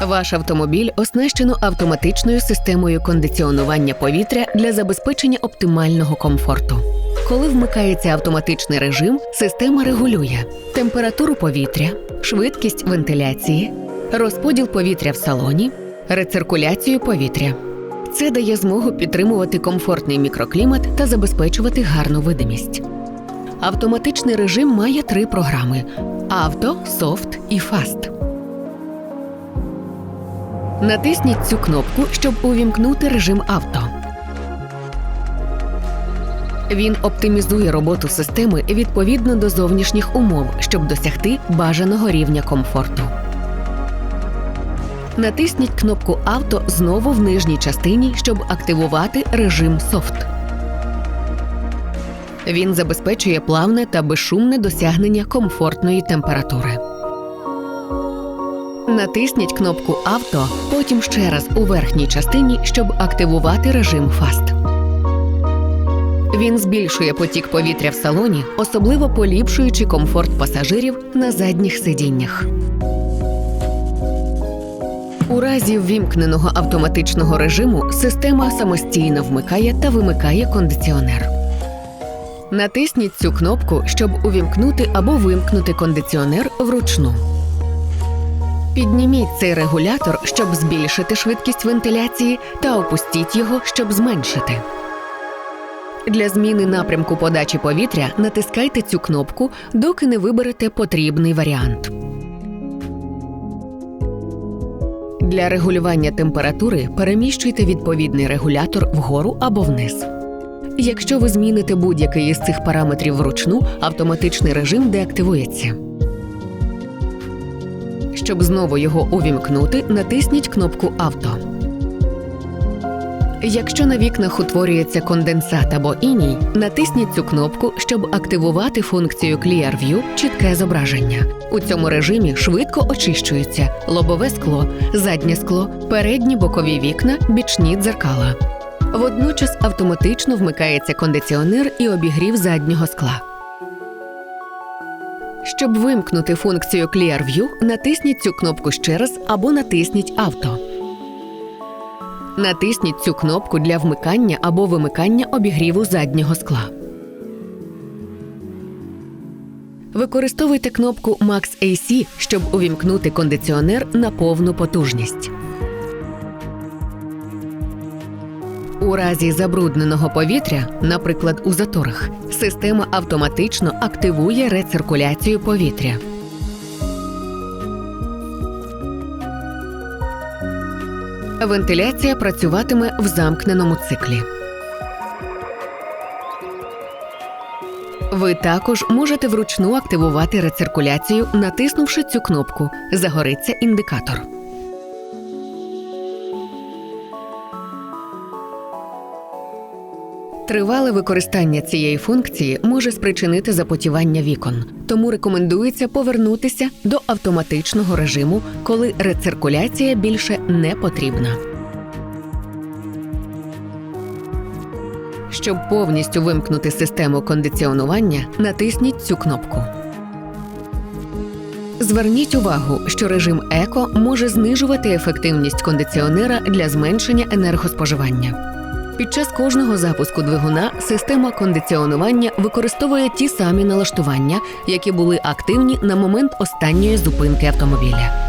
Ваш автомобіль оснащено автоматичною системою кондиціонування повітря для забезпечення оптимального комфорту. Коли вмикається автоматичний режим, система регулює температуру повітря, швидкість вентиляції, розподіл повітря в салоні, рециркуляцію повітря. Це дає змогу підтримувати комфортний мікроклімат та забезпечувати гарну видимість. Автоматичний режим має три програми: авто, софт і фаст. Натисніть цю кнопку, щоб увімкнути режим авто. Він оптимізує роботу системи відповідно до зовнішніх умов, щоб досягти бажаного рівня комфорту. Натисніть кнопку Авто знову в нижній частині, щоб активувати режим софт. Він забезпечує плавне та безшумне досягнення комфортної температури. Натисніть кнопку Авто, потім ще раз у верхній частині, щоб активувати режим Фаст. Він збільшує потік повітря в салоні, особливо поліпшуючи комфорт пасажирів на задніх сидіннях. У разі ввімкненого автоматичного режиму система самостійно вмикає та вимикає кондиціонер. Натисніть цю кнопку, щоб увімкнути або вимкнути кондиціонер вручну. Підніміть цей регулятор, щоб збільшити швидкість вентиляції, та опустіть його, щоб зменшити. Для зміни напрямку подачі повітря натискайте цю кнопку, доки не виберете потрібний варіант. Для регулювання температури переміщуйте відповідний регулятор вгору або вниз. Якщо ви зміните будь-який із цих параметрів вручну, автоматичний режим деактивується. Щоб знову його увімкнути, натисніть кнопку Авто. Якщо на вікнах утворюється конденсат або іній, натисніть цю кнопку, щоб активувати функцію Clear View чітке зображення. У цьому режимі швидко очищуються лобове скло, заднє скло, передні бокові вікна, бічні дзеркала. Водночас автоматично вмикається кондиціонер і обігрів заднього скла. Щоб вимкнути функцію Clear View, натисніть цю кнопку ще раз або натисніть Авто. Натисніть цю кнопку для вмикання або вимикання обігріву заднього скла. Використовуйте кнопку Max AC, щоб увімкнути кондиціонер на повну потужність. У разі забрудненого повітря, наприклад, у заторах, система автоматично активує рециркуляцію повітря. Вентиляція працюватиме в замкненому циклі. Ви також можете вручну активувати рециркуляцію, натиснувши цю кнопку. Загориться індикатор. Тривале використання цієї функції може спричинити запотівання вікон, тому рекомендується повернутися до автоматичного режиму, коли рециркуляція більше не потрібна. Щоб повністю вимкнути систему кондиціонування, натисніть цю кнопку. Зверніть увагу, що режим еко може знижувати ефективність кондиціонера для зменшення енергоспоживання. Під час кожного запуску двигуна система кондиціонування використовує ті самі налаштування, які були активні на момент останньої зупинки автомобіля.